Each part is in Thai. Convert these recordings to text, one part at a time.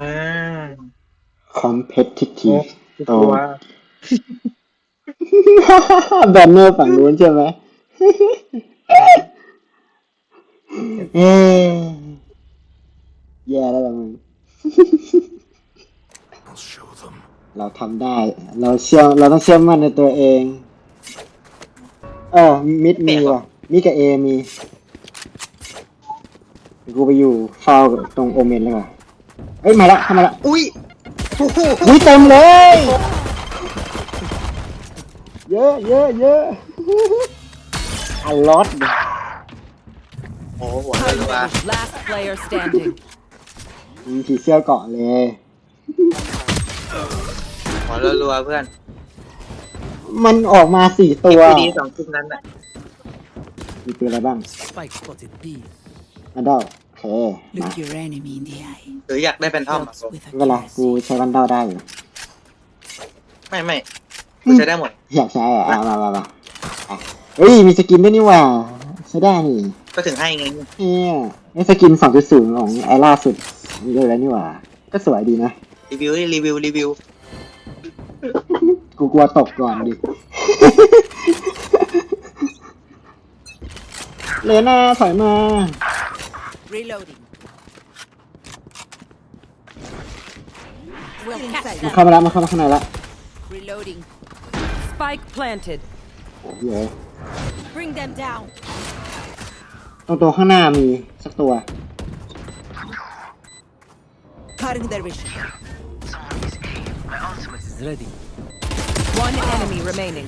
อ่า competitive กลัวแบนเนอร์ฝั่งนู้นใช่ไหมเอ้ยแย่แล้วล่ะมึง I'll show them. เราทำได้ เราเชื่อเราต้องเชื่อมั่นในตัวเอง เออ มิดมีว่ะ มิดกับเอมีเดี๋ยวกูไปอยู่เฝ้าตรงโอเมนเลยว่ะ เอ้ยมาละเข้ามาละอุ้ยโอ้โหอุ้ยเต็มเลย เยอะเยอะเยอะอัลลอตโอ้โหหัวรัว Last player standing. มีผีเสื้อเกาะเลยหัวรัวๆเพื่อนมันออกมาสี่ตัวพี่ดีสองคลิปนั้นน่ะมีตัวอะไรบ้าง Spike spotted B. อันเดอร์โอ เคมา Look your enemy in the eye. หรืออยากได้เป็นท่อมอะ With เวลากู accuracy. ใช้วันเดอร์ได้อยู่ ไม่ไม่กูใช้ได้หมด อยากใช้อะเอามามามาอะเฮ้ย มีสกินด้วยนี่หว่า ใช้ได้นี่ก็ถึงให้ไงเนี่ยนี่สกินสองจุดศูนย์ของไอ้ล่าสุดมีเลยแล้วนี่หว่า ก็สวยดีนะ รีวิวดิรีวิวรีวิวกูกลัวตกก่อนดิ เลน่าถอยมา Reloading. Well, catch มัน them. เข้ามาแล้วมันเข้ามาข้างในแล้ว Reloading. Spike planted. โอ้โหเยอะ Bring them down. ตรงตัวข้างหน้ามีสักตัว Cutting their vision. Is ready. One enemy remaining.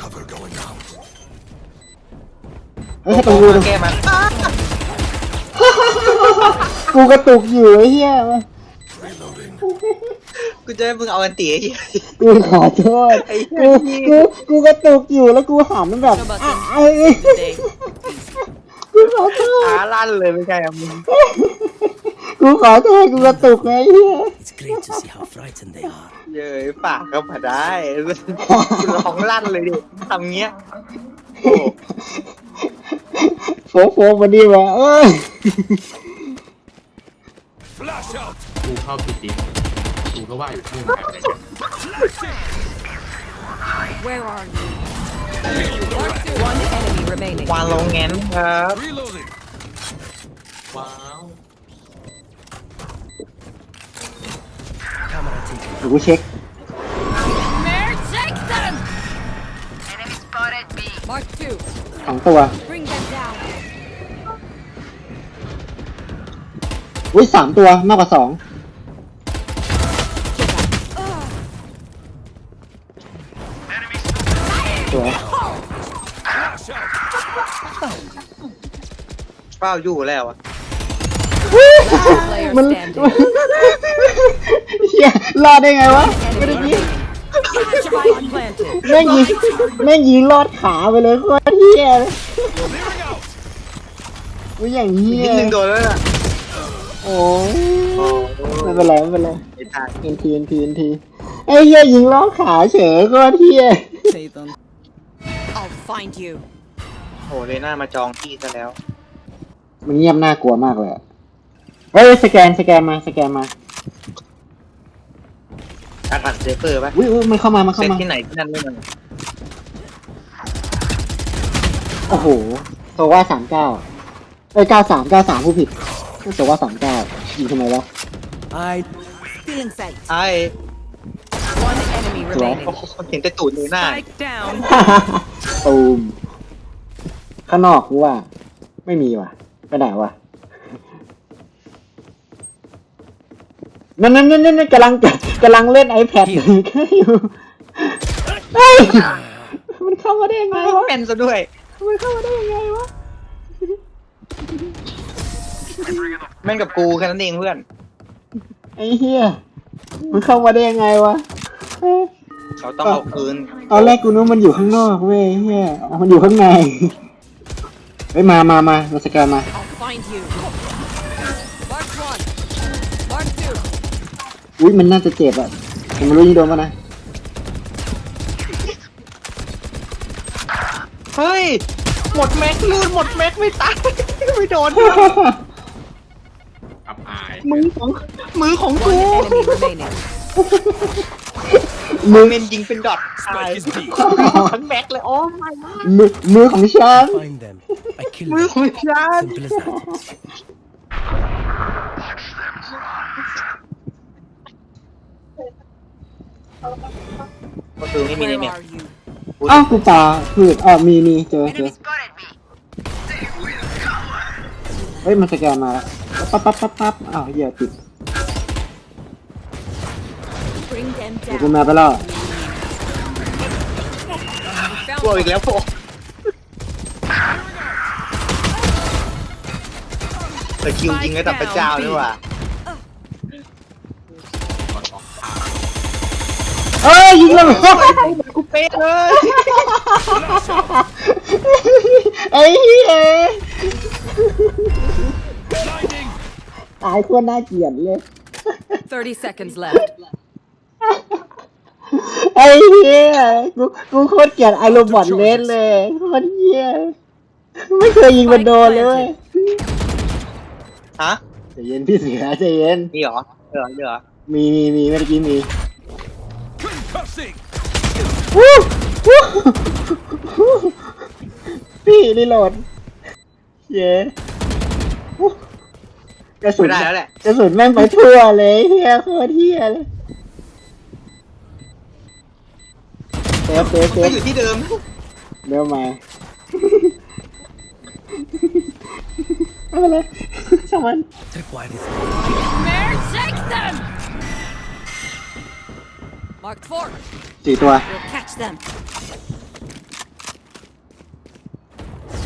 Cover going out. เฮ้ยตรงกูแก้มันกูกระตุกอยู่ไอ้เหี้ย Reloading. กูจะให้มึงเอาอันตีไอ้เหี้ย กูขอโทษไอ้เหี้กูย กูกูกระตุกอยู่แล้วกูหันแบบอะไอ้ Today. กูขอโทษขาลั่นเลยไม่ใช่อะมึงกูขอโทษกูกระตุกไงไอ้เหี้ย It's great to see how frightened they are. เย้ยปากก็มาได้กูร้องลั่นเลยดิทำเงี้ยโอ้ โฟกโฟกมาดีวะเอ้ย Flash out. กูเข้าผิดดิกูก็ว่าอยู่ที่ไหน Where are you? One enemy remaining. วางลงแง้นครับ Reloading. ว้าว Camera taken. เดี๋ยวกูเช็ค Mark two. สองตัว Bring them down. อุ้ยสามตัวมากกว่าสองสวย Flash out. เป้าอยู่แล้วอะ Player มัน standing. เฮียรอดได้ไงวะไม่ได้ Enemy ยิง remaining. Spike planted. แม่งยิงแม่งยิงลอดขาไปเลยโคตรเฮียเลย Clearing out. อุ้ยอย่างเฮียนิดนึงโดนแล้วน่ะโอ้ยโอ้ไม่เป็นไรไม่เป็นไรไม่ตายเอ็นทีเอ็นทีเอ็นทีไอ้เฮียยิงลอดขาเฉยโคตรเฮีย Satan. I'll find you. โหเลยหน้ามาจองที่ซะแล้ว มันเงียบน่ากลัวมากเลยอะเฮ้ยสแกนสแกนมาสแกนมา การอัดเซฟเฟอร์ปะอุ้ยอุ้ยมันเข้ามามันเซเข้าตมา ที่ไหนที่นั่นไม่มันโอ้โหโซว่าสามเก้าเอ้ยเก้าสามเก้าสามผู้ผิดโซว่าสามเก้ายิงทำไมวะ I Feeling sight. ไอ้ One enemy โอ้ remaining. โหเห็นแต่ตูดเลยหน้า Spike down. ตูม ข้างนอกกูว่า ไม่มีว่ะไปไหนวะ นั่นนั่นนั่นนั่นกำลังกำลังเล่น iPad อยู่อยู่เฮ้ยมันเข้ามาได้ยังไงวะเป็นซะด้วย มันเข้ามาได้ยังไงวะแม่งกับกูแค่นั้นเองเพื่อนไอ้เหี้ยมันเข้ามาได้ยังไงวะเอ้ยเขาต้องเอาคืนตอนแรกกูนึกว่ามันอยู่ข้างนอกเว้ยเหี้ยอ๋อมันอยู่ข้างในเฮ้ยมามามามาสแกนมา อุ้ยมันน่าจะเจ็บอะผมไม่รู้ยิงโดนปะนะเฮ้ย หมดแม็กลูดหมดแม็กไม่ตาย ไม่โดน อับอายมือของมือของกู One enemy remaining. มือเมนยิงเป็นดอทตาย Spike is deep. ทั้งแม็กเลยโอ้ไม่มือมือของฉัน Find them. I kill มือ them. ของฉัน Simple as that. ประตูไม่มีใน Where เน็ต are you? อ้าวกูปาพืชอ๋อมีมีเจอเจอเฮ้ยมันสแกนมาแล้วปั๊บปั๊บปั๊บปั๊บอ้าวเหี้ยติด Bring them เดี๋ยวกูมาไปแล้วกลัวอีกแล้วพวกแต่คิวยิงระดับพระเจ้าด้วยว่ะ เอ้ยยิงแล้วกูเป๊ะเลยไอ้เหี้ย Blinding. ตายโคตรน่าเกลียดเลย 30 seconds left. ไอ้เหี้ยกูกูโคตรเกลียดไอโรบอทเลสเลยโคตรเหี้ยไม่เคยยิงมันโดนเลยเว้ยฮะใจเย็นพี่เสือใจเย็น มีเหรอเหรอเหรอมีมีมีเมื่อกี้มี Concussing. วู้วู้วู้พี่รีโหลดเย้กระสุไม่นได้แล้วแหละ กระสุนแม่งไปทั่วเลยเฮียโคตรเฮียเลยเซฟเซฟเซมันก็ฟอยู่ที่เดิม เดี๋ยวมาไม่เป็นไรช่างมัน Tripwire is Marked four. สี่ตัว We'll catch them.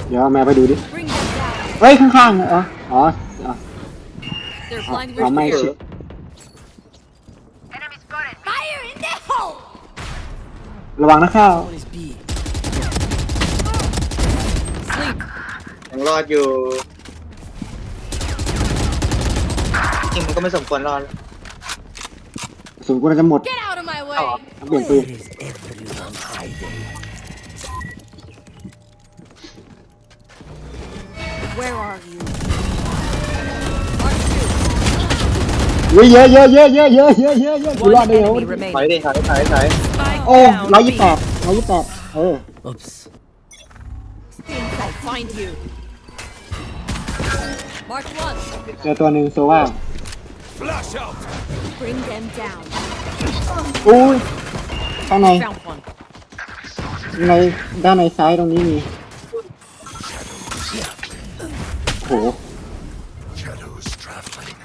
เดี๋ยวเอาแมวไปดูดิ Bring them down. เฮ้ย ข้างๆอ๋ออ๋ออ๋อ They're อ๋อ flying อ๋อไม่ with สิ fear. Fire in the hole. ระวังนะข้าว One is B. Sleep. ยังรอดอยู่ จริงมันก็ไม่สมควรรอด กระสุนกูน่าจะหมด Get out of my way. เอาเปลี่ยนปืน Where is everyone hiding? Where are you? Mark two. เฮ้ยเยอะเยอะเยอะเยอะเยอะเยอะเยอะเยอะกูรอด One ได้เหรอ enemy ถอย remaining. ดิถอยถอยถอย Spike โอ้ down. ร้อยยี่ B. แปดร้อยยี่แปดเออ Oops. I'll find you. Mark one. เจอตัวหนึ่งโซว่า Flash out. Bring them down. อุ้ยข้างใน Found one. ในด้านในซ้ายตรงนี้มีโห Shadows traveling.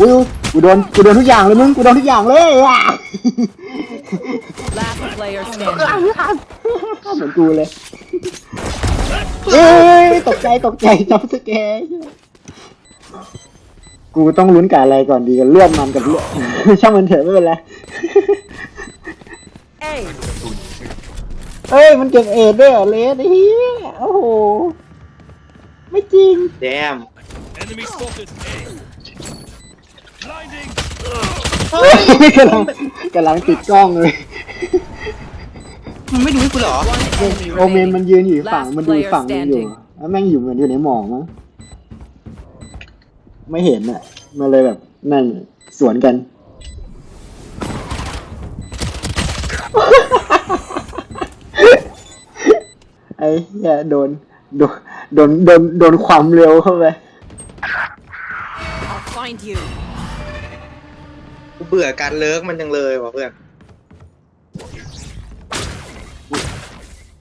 อุ้ยกูโดนกูโดนทุกอย่างเลยมึงกูโดนทุกอย่างเลยอะ Last player standing. เหมือนกูเลยเอ้ยตกใจตกใจจับสแกร์ กูต้องลุ้นกับอะไรก่อนดีกันเลือดมันกับเลือด ช่างมันเถอะไม่เป็นไร A. เอ้ยมันเก็บเอ็ดด้วยเหรอเลสไอ้เหี้ยโอ้โห ไม่จริงแดม Enemy spotted. A. Blinding. กำลังกำลังติดกล้องเลยมันไม่ดูให้กูเหรอ One enemy โอเมนมัน remaining. ยืนอยู่อีกฝั่ง Last มันดูอีก player ฝั่งนึงอยู่ standing แล้วแม่งอยู่เหมือนอยู่ในหมอกมั้ง ไม่เห็นอะมันเลยแบบนั่นสวนกัน ไอ้เหี้ยโดนโดนโดนโดนโดนความเร็วเข้าไป I'll find you. กูเบื่อการเลิกมันจังเลยว่ะเพื่อน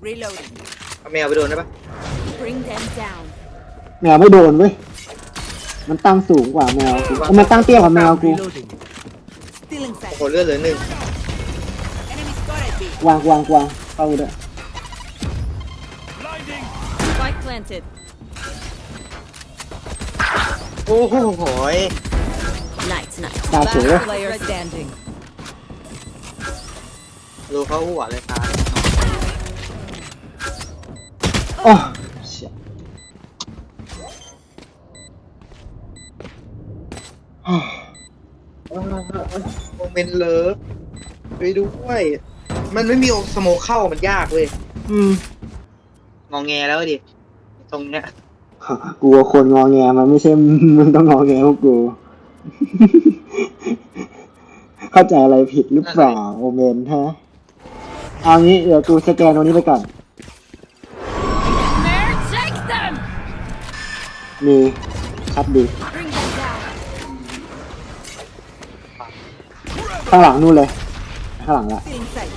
Reloading. เอาแมวไปโดนได้ปะ Bring them down. แมวไม่โดนเว้ย มันตั้งสูงกว่าแมวกูเอามันตั้งเตี้ยกว่าแมวกู Reloading. Stealing โอ้ sight. โหเลือดเหลือหนึ่ง Enemy spotted B. วางวางวางเข้าไปด้วย Blinding. Spike planted. โอ้โหโหย Night, night. ตาเฉย Last player standing. รูเข้าหัวเลยครับโอ้ เมนต์เลิฟไปด้วย มันไม่มีสโมคเข้ามันยากเว้ยอืมงองแงแล้วดิตรงเนี้ยกลัวคนงอแงมันไม่ใช่มึงต้องงอแงพวกกูเข้าใจอะไรผิดหรือเปล่าโอเมนฮะเอางี้เดี๋ยวกูสแกนตรงนี้ไปก่อน Mare, take them! มีครับดี ข้างหลังนู่นเลย ข้างหลังละ Still inside.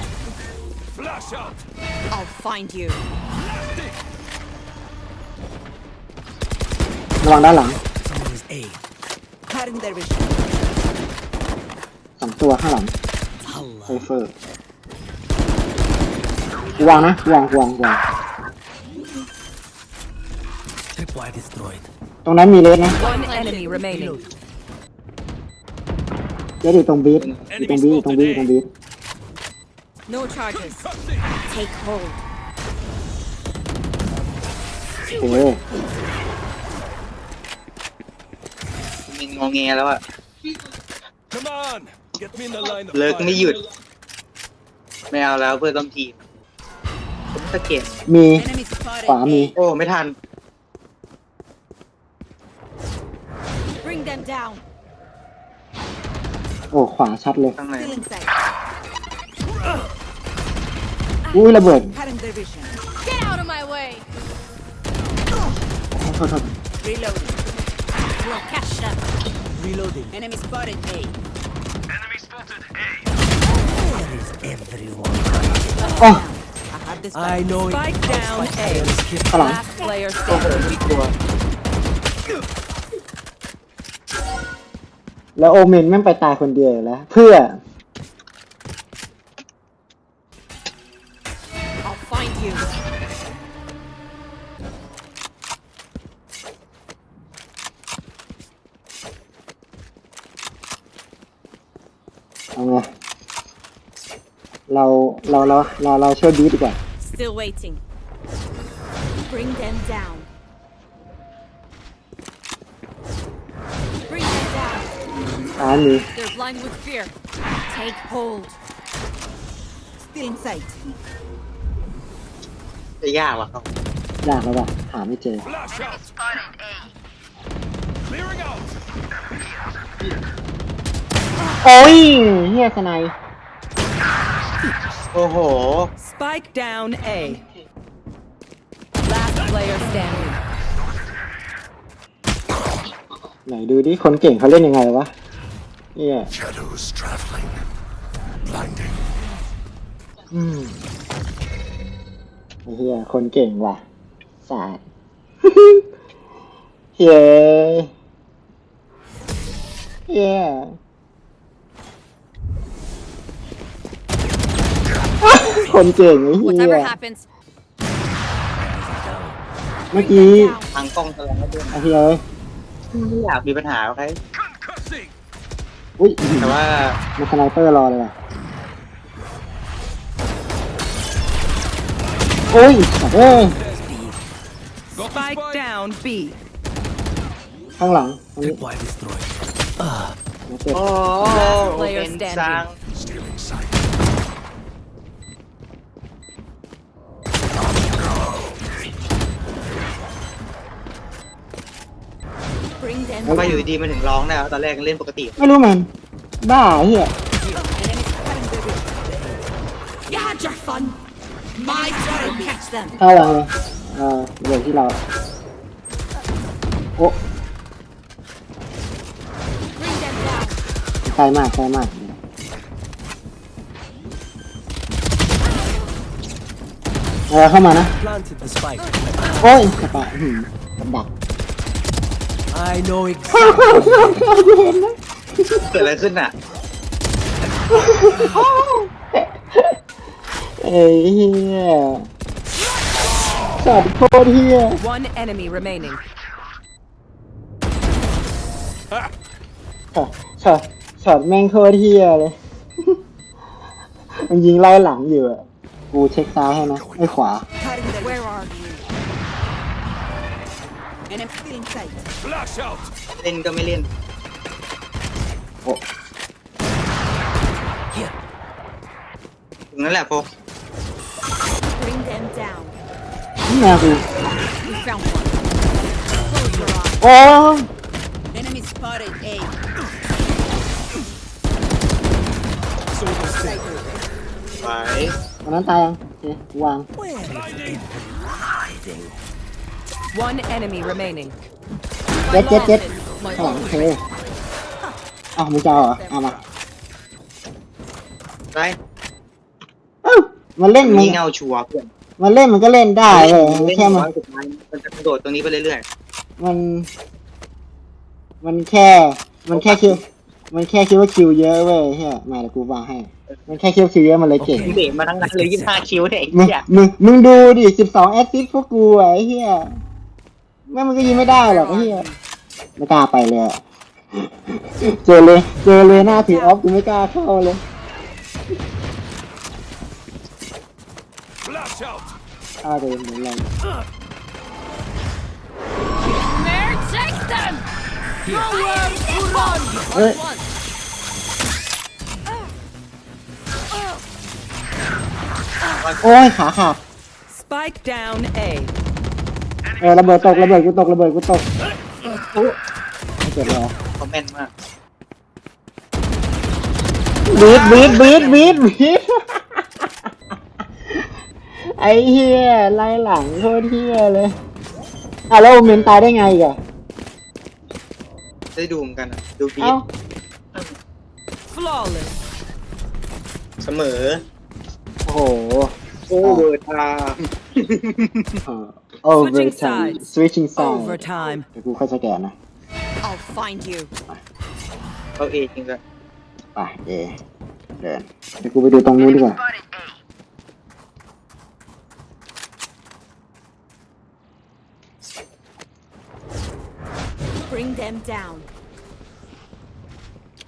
Flash out. I'll find you. ระวังด้านหลัง Someone is A. Cutting their vision. สองตัวข้างหลัง Allah. ไซเฟอร์กูวางนะกูวางกูวางกูวาง Tripwire destroyed. ตรงนั้นมีเลสนะ One enemy remaining. เลสอยู่ตรงบีทอยู่ตรงบีทอยู่ตรงบีทอยู่ตรงบีท No charges. Concussing. Take hold. โอเคมีงอแงแล้วอะ Come on. Get me in the line of เลิก fire. ไม่หยุด ไม่เอาแล้วเพื่อนต้องทีมผมสะเก็ตมี Enemy spotted. ขวามี โอ้ ไม่ทัน อ้ขวาชัดเลย ข้างใน Still inside. อุ้ยระเบิด Cutting their vision. Get out of my way. โทษโทษ Reloading. We'll catch them. Reloading. Enemy spotted A. Where is everyone? โอ้ I have this I know it. Spike down A. ข้างหลัง Last player โอ้โห standing. มีตัวแล้วโอเมนแม่งไปตายคนเดียวอยู่แล้ว เพื่อ I'll find you. เอาไงเราเราเราเราเราช่วยบีทดีกว่า Still waiting. Bring them down. ซ้ายมี They're blind with fear. Take hold. Still inside. จะยากว่ะเขายากแล้วว่ะหาไม่เจอ Flash out. Clearing out. โอ้ยเฮียสไนยโอ้โห Spike down A. Last player standing. ไหนดูดิคนเก่งเขาเล่นยังไงวะ เฮีย Shadows traveling. Blinding. อืมไอ้เฮียคนเก่งว่ะสาดเฮ้ยเฮียคนเก่งไอ้เฮีย Whatever happens, เมื่อกี้ ทางกล้องแสดงว่าเพื่อนไอ้เฮียเอ้ยไม่อยากมีปัญหากับใคร Concussing. อุ้ยแต่ว่ามันสไนเปอร์รอเลยว่ะโอ้ยสัตว์เอ้ย Got the Spike spike. down B. ข้างหลังตรงนี้ Tripwire destroyed. มาเจ็บ โอ้ player เป็น standing ซัง Stealing sight. Bring them ทำไมอยู่ down. ดีๆมันถึงร้องได้วะตอนแรกเล่นปกติ ไม่รู้มันบ้าไอ้เฮีย You had your fun. My turn. Catch them. เข้าหลังเลยเออเดี๋ยวที่เราโอ้ Bring them down. ใกล้มากใกล้มากเออเข้ามานะ Planted the spike. โอ้ยสปะหืมกับดัก I know exactly. เกิดอะไรขึ้นอะ เอ้ยเฮียสัตว์โคตรเฮีย One enemy remaining. ช็อตช็อตช็อตแม่งโคตรเฮียเลย มันยิงไล่หลังอยู่อะกูเช็คซ้ายให้นะไอ้ขวา Enemy still inside. Flash out. เล่นก็ไม่เล่น โอ้ Here. ถึงนั้นแหละโฟก Bring them down. นี่แมวกู We found one. โอ้ Enemy spotted. A. ไป วันนั้นตายยังโอเคกูวาง Where is everyone hiding? One enemy remaining. เจ็ดเจ็ดเจ็ดข้างหลังโอเคอ้าวมึงจะเอาเหรอเอามาไปเอ้ามันเล่นมันมีเงาชัวร์เพื่อนมันเล่นมันก็เล่นได้เลยเล่นแค่มันน้อยสุดท้ายมันจะกระโดดตรงนี้ไปเรื่อยมัน มันแค่ มันแค่คิว มันแค่คิดว่าคิวเยอะเว้ยเฮียมาเดี๋ยวกูวางให้ มันแค่คิดว่าคิวเยอะมันเลยเก่งๆเบรมาทั้งนั้นเลยยี่ห้าคิวเนี่ยไอ้มึงเหี้ยมึงมึงดูดิสิบสองแอสซิสต์พวกกูอะไอ้เฮีย แม่งมันก็ยิงไม่ได้หรอกไอ้เฮียไม่กล้าไปเลยอะเจอเลยเจอเลยหน้าถือออฟกูไม่กล้าเข้าเลย Flash out. อ้าวเดี๋ยวเหมือนกัน Mare, take them. เอ้ย โอ้ยขาขาด Spike down A. เออระเบิดตกระเบิดกูตกระเบิดกูตกไม่เจ็บเลยเขาแม่นมากบีดบีดบีดบีดบีดไอ้เฮียไล่หลังโคตรเฮียเลยอะแล้วโอเมนตายได้ไงอีกอะได้ดูเหมือนกันอะดูบีเอ้าท Flawless. เสมอโอ้โห โอเวอร์ไทม์โอเวอ Switching ร์ไทม์ sides. switching side Overtime. เดี๋ยวกูค่อยสแกนนะ I'll find you. เขาเอจริงเลยไปเอเดินเดี๋ยวกูไปดูตรงนู้นดีกว่า Bring them down.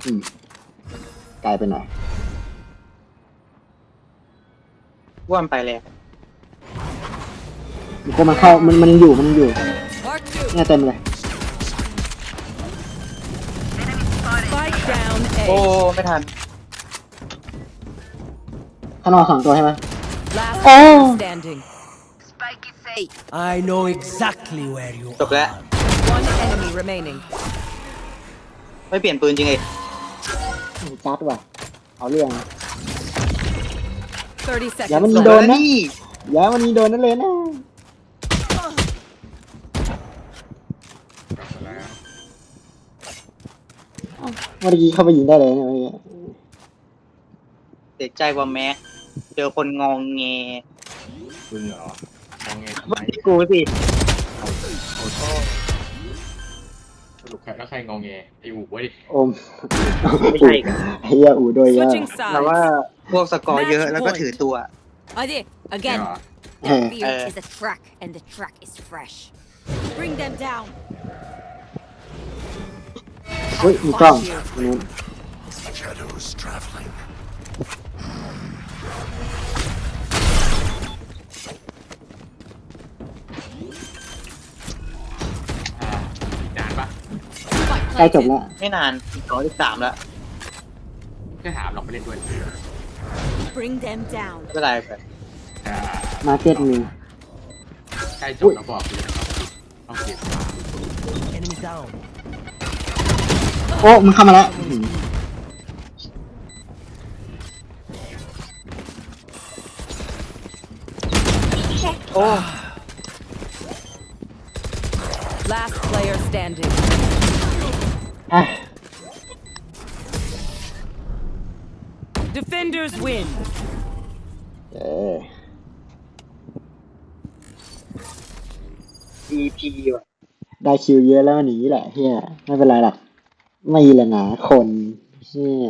อืมไกลไปหน่อยว่ามันไปแล้ว มันก็มันเข้ามันมันยังอยู่มันยังอยู่ Mark two. เนี่ยเต็มเลย Spike down โอ้ A. ไม่ทันข้างนอกสองตัวใช่ไหม Last Oh. player standing. I know exactly where you จบแล้ว One enemy remaining. ไม่เปลี่ยนปืนจริงเลยจัดว่ะ เอาเรื่องนะ30อย่ามัน seconds โด left. นนะ นี่ อย่าวันนี้โดนนั่นเลยนะเอ้าเมื่อกี้เข้าไปยิงได้เลยเนี่ยเมื่อกี้เสียใจว่าแม็ก เจอคนงองแงคุณเหรอมองไงทำไมไม่ใช่กูสิโอ้โหสรุปใครแล้วใครงองแงไอ้อู๋เว้ยโอมไม่ใช่กันไอ้เหี้ยอูโดยเยอะ Switching แต่ว่า sides. พวกสกอร์เยอะแล้วก็ถือตัว I did. เนี่ย Again. เหรอเออ Fear Uh. is a track, and the track is fresh. Bring them down. เฮ้ยมีกล้องนู้น Shadows traveling. อ่าอีกนานปะ Spike ใกล้จบ planted. แล้วไม่นานสองที่สามแล้วแค่ถามลองไปเล่นด้วย Bring them down. ไม่เป็นไรแบบอ่ามาเก็ตมีใกล้จบแล้วบอกเลยต้องเก็บมา Enemy down. โอ้มันเข้ามาแล้วอื้อหือโอ้ Last player standing. อะ Defenders win. เออดีพีว่ะ ได้คิวเยอะแล้วมันหนีแหละเฮียไม่เป็นไรหรอก ไม่ละนะคนเฮีย